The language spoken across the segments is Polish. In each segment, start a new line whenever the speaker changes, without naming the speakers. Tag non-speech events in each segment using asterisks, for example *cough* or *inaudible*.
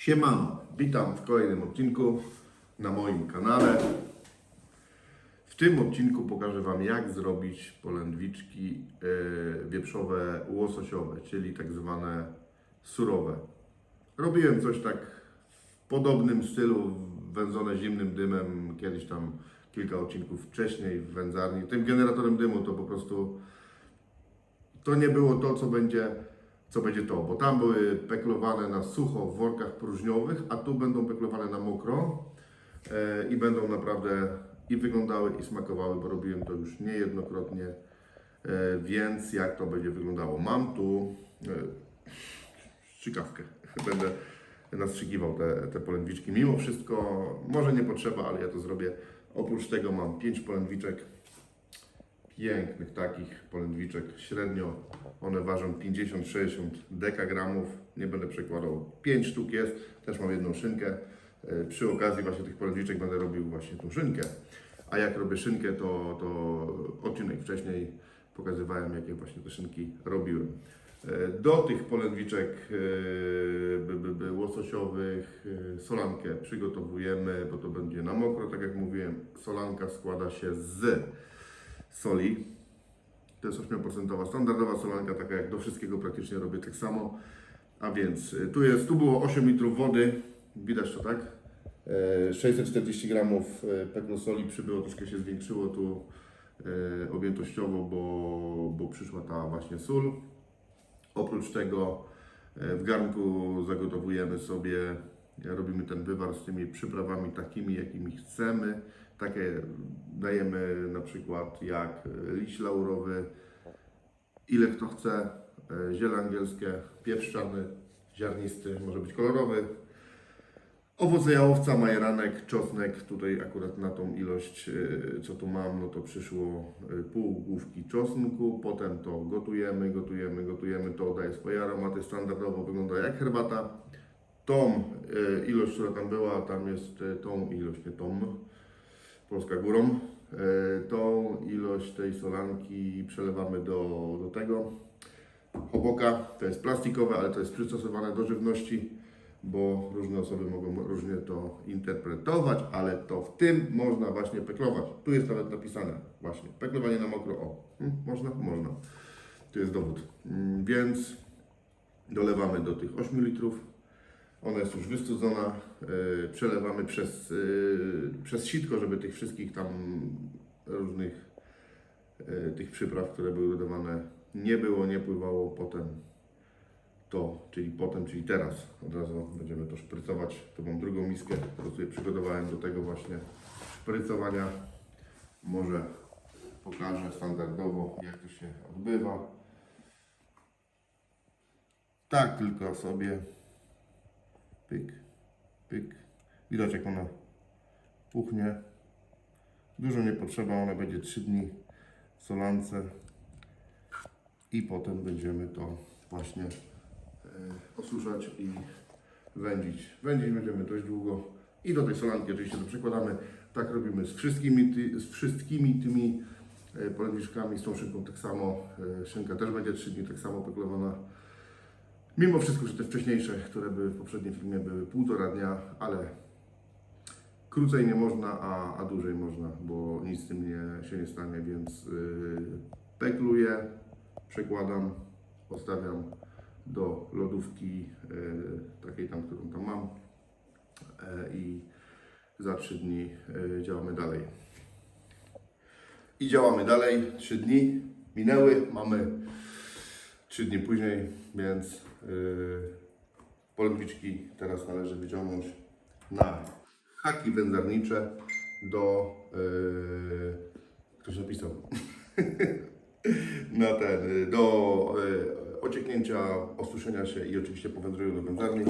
Siemano, witam w kolejnym odcinku na moim kanale. W tym odcinku pokażę Wam jak zrobić polędwiczki e, wieprzowe łososiowe, czyli tak zwane surowe. Robiłem coś tak w podobnym stylu, wędzone zimnym dymem, kiedyś tam kilka odcinków wcześniej w wędzarni. Tym generatorem dymu to po prostu to nie było to, co będzie, co będzie to, bo tam były peklowane na sucho w workach próżniowych, a tu będą peklowane na mokro e, i będą naprawdę i wyglądały i smakowały, bo robiłem to już niejednokrotnie, e, więc jak to będzie wyglądało. Mam tu e, strzykawkę, *laughs* będę nastrzykiwał te, te polędwiczki. Mimo wszystko, może nie potrzeba, ale ja to zrobię. Oprócz tego mam 5 polędwiczek, pięknych takich polędwiczek. Średnio one ważą 50-60 dekagramów. Nie będę przekładał. 5 sztuk jest. Też mam jedną szynkę. E, Przy okazji właśnie tych polędwiczek będę robił właśnie tą szynkę. A jak robię szynkę, to, to odcinek wcześniej pokazywałem, jakie właśnie te szynki robiłem. E, Do tych polędwiczek e, by, by, by, łososiowych solankę przygotowujemy, bo to będzie na mokro, tak jak mówiłem. Solanka składa się z soli. To jest 8% standardowa solanka, taka jak do wszystkiego praktycznie robię tak samo. A więc y, tu jest, tu było 8 litrów wody, widać to tak? E, 640 gramów e, pekno soli przybyło, troszkę się zwiększyło tu e, objętościowo, bo, bo przyszła ta właśnie sól. Oprócz tego e, w garnku zagotowujemy sobie, e, robimy ten wywar z tymi przyprawami takimi, jakimi chcemy. Takie dajemy na przykład jak e, liść laurowy, ile kto chce, e, ziele angielskie, pieprz czarny, ziarnisty, może być kolorowy, owoce jałowca, majeranek, czosnek. Tutaj akurat na tą ilość, e, co tu mam, no to przyszło pół główki czosnku. Potem to gotujemy, gotujemy, gotujemy. To daje swoje aromaty. Standardowo wygląda jak herbata. Tą ilość, która tam była, tam jest tą ilość, nie tą, Polska górą. E, Tą ilość tej solanki przelewamy do, do tego oboka. To jest plastikowe, ale to jest przystosowane do żywności, bo różne osoby mogą różnie to interpretować, ale to w tym można właśnie peklować. Tu jest nawet napisane właśnie, peklowanie na mokro. O, hm, można? Można. Tu jest dowód. Mm, Więc dolewamy do tych 8 litrów. Ona jest już wystudzona. Yy, przelewamy przez, yy, przez sitko, żeby tych wszystkich tam różnych yy, tych przypraw, które były dodawane, nie było, nie pływało potem to, czyli potem, czyli teraz. Od razu będziemy to szprycować. To mam drugą miskę, którą sobie przygotowałem do tego właśnie szprycowania. Może pokażę standardowo, jak to się odbywa. Tak tylko sobie pyk, pyk. Widać jak ona puchnie. Dużo nie potrzeba, ona będzie 3 dni w solance i potem będziemy to właśnie e, osuszać i wędzić. Wędzić będziemy dość długo i do tej solanki oczywiście to przykładamy. Tak robimy z wszystkimi, ty, z wszystkimi tymi e, polędwiczkami, z tą szynką tak samo. E, Szynka też będzie 3 dni tak samo peklowana. Mimo wszystko, że te wcześniejsze, które były w poprzednim filmie, były półtora dnia, ale krócej nie można, a, a dłużej można, bo nic z tym nie, się nie stanie, więc yy, pekluję, przekładam, odstawiam do lodówki yy, takiej tam, którą tam mam yy, i za 3 dni yy, działamy dalej. I działamy dalej, 3 dni minęły, mamy 3 dni później, więc polędwiczki teraz należy wyciągnąć na haki wędzarnicze do. Yy, ktoś napisał. *laughs* na ten, y, do ocieknięcia, osuszenia się i oczywiście powędrują do wędzarni.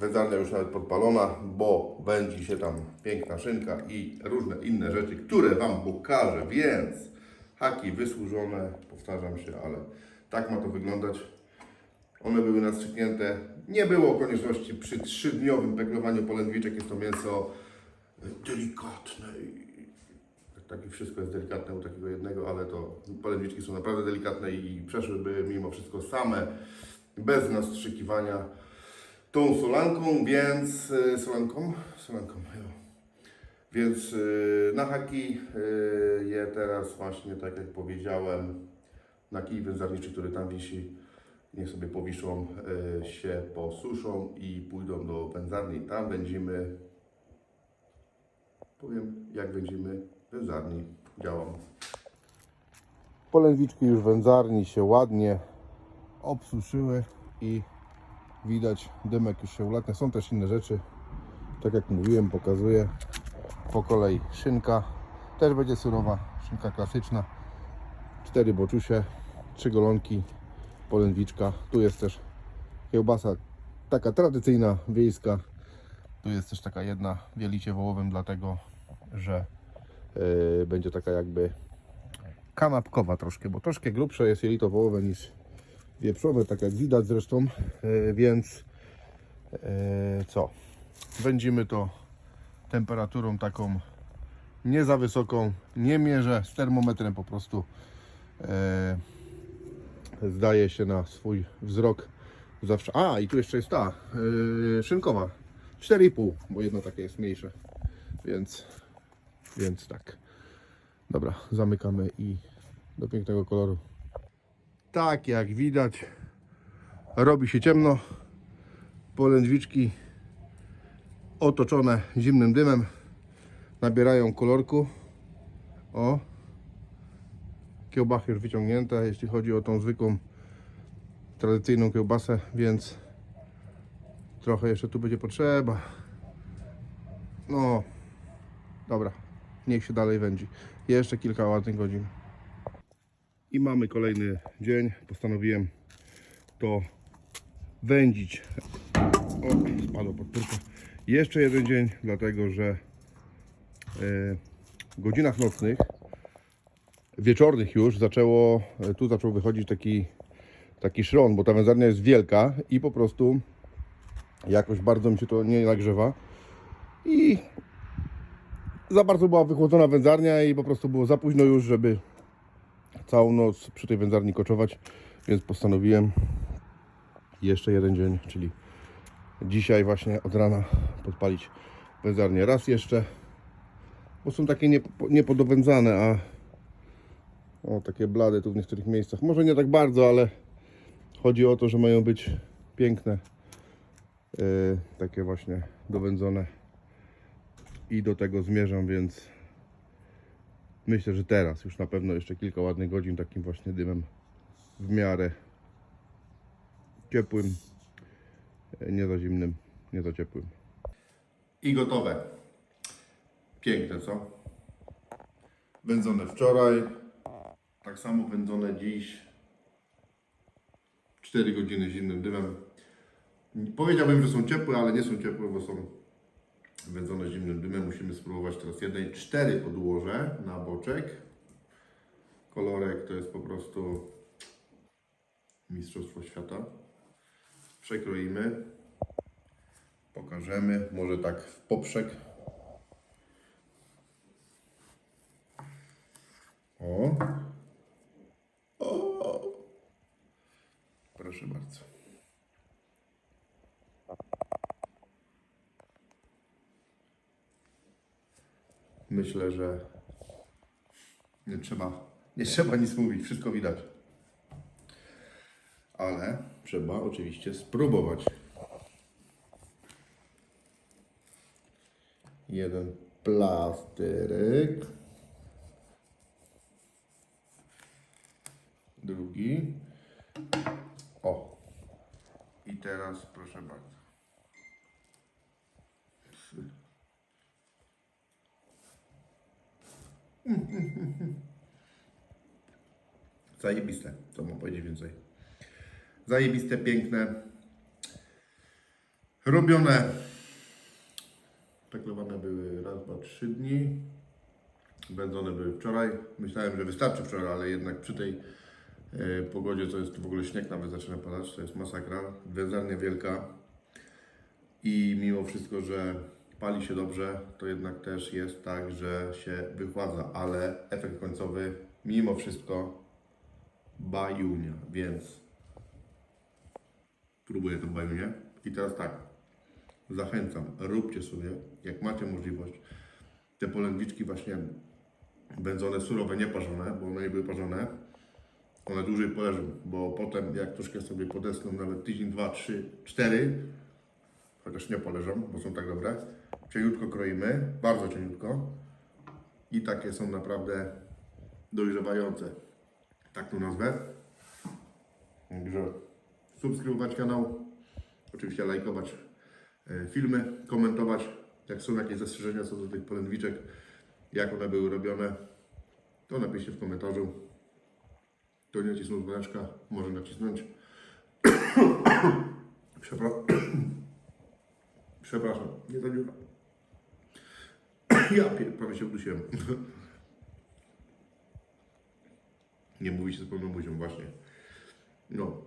Wędzarnia już nawet podpalona, bo będzie się tam piękna szynka i różne inne rzeczy, które Wam pokażę, więc haki wysłużone, powtarzam się, ale tak ma to wyglądać. One były nastrzyknięte. Nie było konieczności przy trzydniowym peklowaniu polędwiczek. Jest to mięso delikatne. i- Tak i wszystko jest delikatne u takiego jednego, ale to polędwiczki są naprawdę delikatne i przeszłyby mimo wszystko same, bez nastrzykiwania. tą solanką, więc e, solanką, solanką, jo. Więc e, na haki e, je teraz właśnie, tak jak powiedziałem, na kij wędzarniczy, który tam wisi, niech sobie powiszą, e, się posuszą i pójdą do wędzarni. Tam będziemy, powiem jak będziemy wędzarni działam. Polędwiczki już wędzarni się ładnie obsuszyły i widać dymek już się ulatnia. Są też inne rzeczy, tak jak mówiłem, pokazuję po kolei szynka, też będzie surowa, szynka klasyczna, cztery boczusie, trzy golonki, polędwiczka, tu jest też kiełbasa taka tradycyjna, wiejska, tu jest też taka jedna w jelicie wołowym, dlatego że yy, będzie taka jakby kanapkowa troszkę, bo troszkę grubsze jest jelito wołowe niż wieprzowe, tak jak widać zresztą, yy, więc yy, co? Wędzimy to temperaturą taką nie za wysoką, nie mierzę z termometrem po prostu yy, zdaje się na swój wzrok zawsze. A i tu jeszcze jest ta yy, szynkowa 4,5, bo jedna taka jest mniejsza, więc, więc tak. Dobra, zamykamy i do pięknego koloru. Tak jak widać, robi się ciemno. Polędwiczki otoczone zimnym dymem nabierają kolorku. O, kiełbachy już wyciągnięte, jeśli chodzi o tą zwykłą tradycyjną kiełbasę, więc trochę jeszcze tu będzie potrzeba. No, dobra, niech się dalej wędzi. Jeszcze kilka ładnych godzin. I mamy kolejny dzień. Postanowiłem to wędzić. O, spadło pod pórkę. Jeszcze jeden dzień, dlatego że e, w godzinach nocnych, wieczornych już zaczęło, e, tu zaczął wychodzić taki, taki szron, bo ta wędzarnia jest wielka i po prostu jakoś bardzo mi się to nie nagrzewa. I za bardzo była wychłodzona wędzarnia i po prostu było za późno już, żeby całą noc przy tej wędzarni koczować, więc postanowiłem jeszcze jeden dzień, czyli dzisiaj właśnie od rana podpalić wędzarnię raz jeszcze, bo są takie niepo- niepodowędzane, a o, takie blade tu w niektórych miejscach, może nie tak bardzo, ale chodzi o to, że mają być piękne, yy, takie właśnie dowędzone i do tego zmierzam, więc myślę, że teraz już na pewno jeszcze kilka ładnych godzin takim właśnie dymem w miarę ciepłym, e, nie za zimnym, nie za ciepłym. I gotowe. Piękne, co? Wędzone wczoraj, tak samo wędzone dziś. 4 godziny zimnym dymem. Powiedziałbym, że są ciepłe, ale nie są ciepłe, bo są wędzone zimnym dymem. Musimy spróbować teraz jednej. Cztery odłożę na boczek. Kolorek to jest po prostu mistrzostwo świata. Przekroimy. Pokażemy. Może tak w poprzek. O. O. Proszę bardzo. Myślę, że nie trzeba, nie trzeba nic mówić, wszystko widać. Ale trzeba oczywiście spróbować. Jeden plasterek. Drugi. O. I teraz proszę bardzo. Zajebiste, co mam powiedzieć więcej. Zajebiste, piękne. Robione. Peklowane były raz, dwa, trzy dni. Wędzone były wczoraj. Myślałem, że wystarczy wczoraj, ale jednak przy tej pogodzie, co jest w ogóle śnieg nawet zaczyna padać, to jest masakra. Wędzarnia wielka. I mimo wszystko, że pali się dobrze, to jednak też jest tak, że się wychładza, ale efekt końcowy mimo wszystko bajunia, więc próbuję tą bajunię. I teraz tak, zachęcam, róbcie sobie, jak macie możliwość, te polędwiczki właśnie wędzone, surowe, nie parzone, bo one nie były parzone, one dłużej poleżą, bo potem jak troszkę sobie podesną, nawet tydzień, dwa, trzy, cztery, chociaż nie poleżą, bo są tak dobre, cieniutko kroimy, bardzo cieniutko i takie są naprawdę dojrzewające, tak to nazwę. Także subskrybować kanał, oczywiście lajkować e, filmy, komentować, jak są jakieś zastrzeżenia co do tych polędwiczek, jak one były robione, to napiszcie w komentarzu. To nie nacisnął dzwoneczka, może nacisnąć. *coughs* Przepra- *coughs* Przepraszam, nie to *coughs* dziura. Ja prawie się udusiłem. Nie mówi się z pełną buzią, właśnie. No,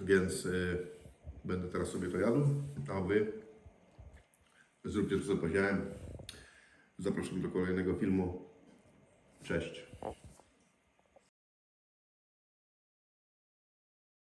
więc y, będę teraz sobie to jadł, a Wy zróbcie to, co powiedziałem. Zapraszam do kolejnego filmu. Cześć.